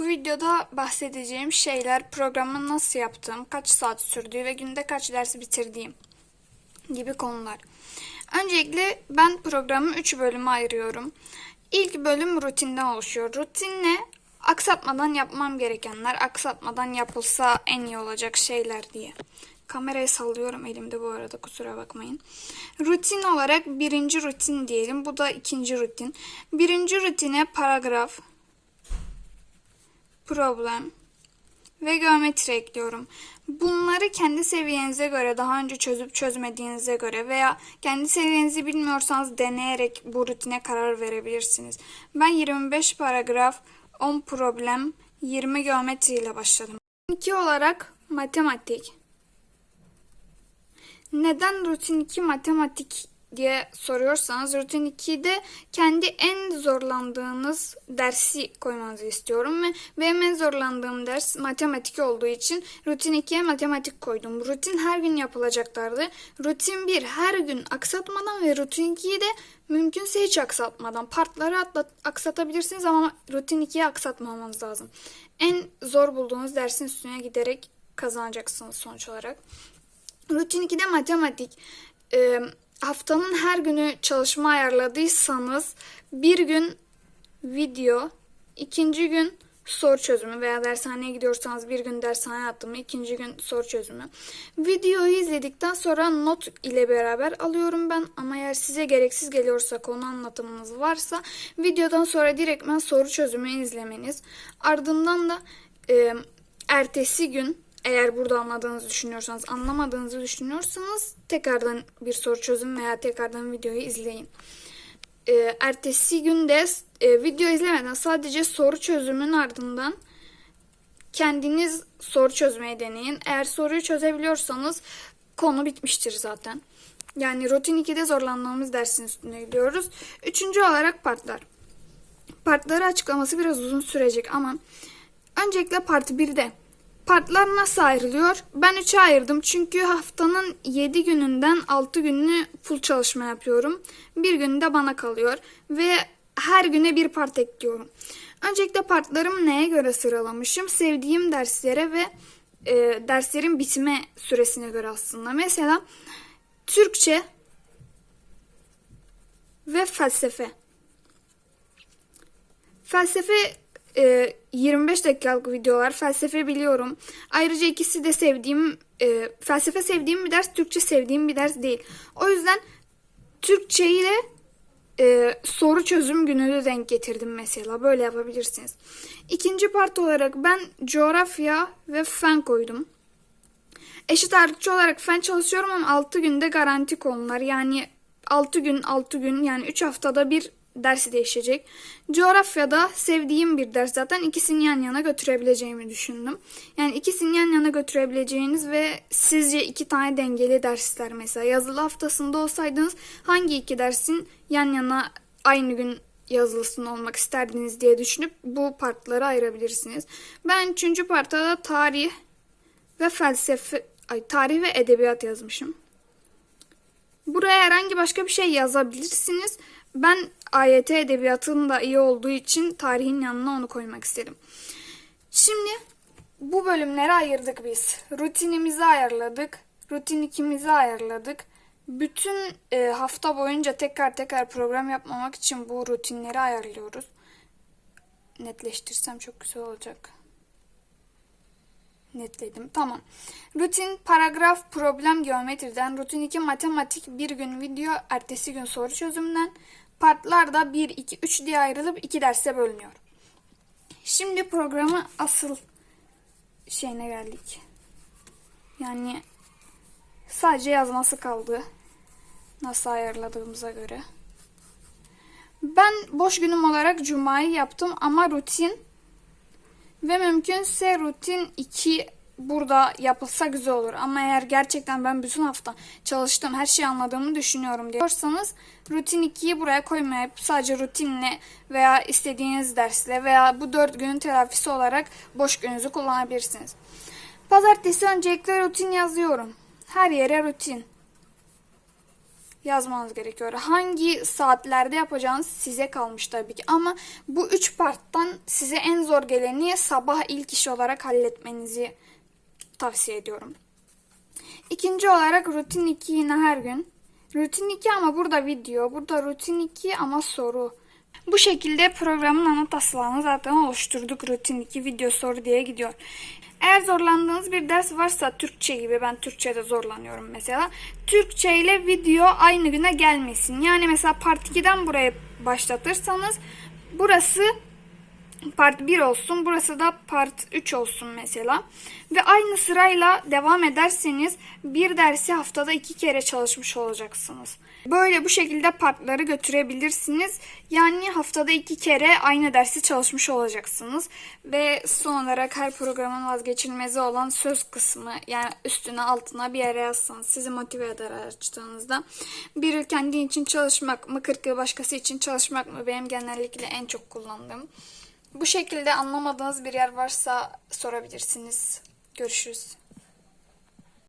Bu videoda bahsedeceğim şeyler programı nasıl yaptığım, kaç saat sürdüğü ve günde kaç dersi bitirdiğim gibi konular. Öncelikle ben programı 3 bölüme ayırıyorum. İlk bölüm rutinden oluşuyor. Rutin ne? Aksatmadan yapmam gerekenler, aksatmadan yapılsa en iyi olacak şeyler diye. Kamerayı sallıyorum elimde bu arada kusura bakmayın. Rutin olarak birinci rutin diyelim. Bu da ikinci rutin. Birinci rutine paragraf, problem ve geometri ekliyorum. Bunları kendi seviyenize göre, daha önce çözüp çözmediğinize göre veya kendi seviyenizi bilmiyorsanız deneyerek bu rutine karar verebilirsiniz. Ben 25 paragraf, 10 problem, 20 geometri ile başladım. 2 olarak matematik. Neden rutin 2 matematik diye soruyorsanız rutin 2'de kendi en zorlandığınız dersi koymanızı istiyorum ve benim en zorlandığım ders matematik olduğu için rutin 2'ye matematik koydum. Rutin her gün yapılacaklardı. Rutin 1 her gün aksatmadan ve rutin 2'yi de mümkünse hiç aksatmadan partları atlat, aksatabilirsiniz ama rutin 2'yi aksatmamanız lazım. En zor bulduğunuz dersin üstüne giderek kazanacaksınız sonuç olarak. Rutin 2'de matematik. Ee, haftanın her günü çalışma ayarladıysanız bir gün video, ikinci gün soru çözümü veya dershaneye gidiyorsanız bir gün dershane attımı, ikinci gün soru çözümü. Videoyu izledikten sonra not ile beraber alıyorum ben ama eğer size gereksiz geliyorsa konu anlatımınız varsa videodan sonra direktmen soru çözümü izlemeniz. Ardından da e, ertesi gün eğer burada anladığınızı düşünüyorsanız, anlamadığınızı düşünüyorsanız tekrardan bir soru çözün veya tekrardan videoyu izleyin. Ee, ertesi günde e, video izlemeden sadece soru çözümün ardından kendiniz soru çözmeyi deneyin. Eğer soruyu çözebiliyorsanız konu bitmiştir zaten. Yani rutin 2'de zorlandığımız dersin üstüne gidiyoruz. Üçüncü olarak partlar. Partları açıklaması biraz uzun sürecek ama öncelikle part 1'de Partlar nasıl ayrılıyor? Ben 3'e ayırdım çünkü haftanın 7 gününden 6 gününü full çalışma yapıyorum. Bir günü de bana kalıyor ve her güne bir part ekliyorum. Öncelikle partlarımı neye göre sıralamışım? Sevdiğim derslere ve e, derslerin bitme süresine göre aslında. Mesela Türkçe ve felsefe. Felsefe e, 25 dakikalık videolar. Felsefe biliyorum. Ayrıca ikisi de sevdiğim, e, felsefe sevdiğim bir ders, Türkçe sevdiğim bir ders değil. O yüzden Türkçe ile e, soru çözüm gününü denk getirdim mesela. Böyle yapabilirsiniz. İkinci part olarak ben coğrafya ve fen koydum. Eşit ağırlıkçı olarak fen çalışıyorum ama 6 günde garanti konular. Yani 6 gün 6 gün yani 3 haftada bir dersi değişecek. Coğrafyada sevdiğim bir ders zaten ikisini yan yana götürebileceğimi düşündüm. Yani ikisini yan yana götürebileceğiniz ve sizce iki tane dengeli dersler mesela yazılı haftasında olsaydınız hangi iki dersin yan yana aynı gün yazılısını olmak isterdiniz diye düşünüp bu partları ayırabilirsiniz. Ben üçüncü partta da tarih ve felsefe, ay tarih ve edebiyat yazmışım. Buraya herhangi başka bir şey yazabilirsiniz. Ben AYT edebiyatının da iyi olduğu için tarihin yanına onu koymak istedim. Şimdi bu bölümleri ayırdık biz. Rutinimizi ayarladık. Rutin ikimizi ayarladık. Bütün e, hafta boyunca tekrar tekrar program yapmamak için bu rutinleri ayarlıyoruz. Netleştirsem çok güzel olacak. Netledim. Tamam. Rutin, paragraf, problem geometriden, rutin 2 matematik, bir gün video, ertesi gün soru çözümünden, partlar da 1, 2, 3 diye ayrılıp 2 derse bölünüyor. Şimdi programı asıl şeyine geldik. Yani sadece yazması kaldı. Nasıl ayarladığımıza göre. Ben boş günüm olarak cumayı yaptım ama rutin ve mümkünse rutin 2 burada yapılsa güzel olur. Ama eğer gerçekten ben bütün hafta çalıştım, her şeyi anladığımı düşünüyorum diyorsanız rutin 2'yi buraya koymayıp sadece rutinle veya istediğiniz dersle veya bu 4 günün telafisi olarak boş gününüzü kullanabilirsiniz. Pazartesi öncelikle rutin yazıyorum. Her yere rutin. Yazmanız gerekiyor. Hangi saatlerde yapacağınız size kalmış tabii ki. Ama bu üç parttan size en zor geleni sabah ilk iş olarak halletmenizi tavsiye ediyorum. İkinci olarak rutin 2 yine her gün. Rutin 2 ama burada video. Burada rutin 2 ama soru. Bu şekilde programın ana taslağını zaten oluşturduk. Rutin 2 video soru diye gidiyor. Eğer zorlandığınız bir ders varsa Türkçe gibi ben Türkçe'de zorlanıyorum mesela. Türkçe ile video aynı güne gelmesin. Yani mesela part 2'den buraya başlatırsanız burası part 1 olsun. Burası da part 3 olsun mesela. Ve aynı sırayla devam ederseniz bir dersi haftada iki kere çalışmış olacaksınız. Böyle bu şekilde partları götürebilirsiniz. Yani haftada iki kere aynı dersi çalışmış olacaksınız. Ve son olarak her programın vazgeçilmezi olan söz kısmı yani üstüne altına bir yere yazsanız sizi motive eder açtığınızda. Bir yıl kendin için çalışmak mı 40 yıl başkası için çalışmak mı benim genellikle en çok kullandığım. Bu şekilde anlamadığınız bir yer varsa sorabilirsiniz. Görüşürüz.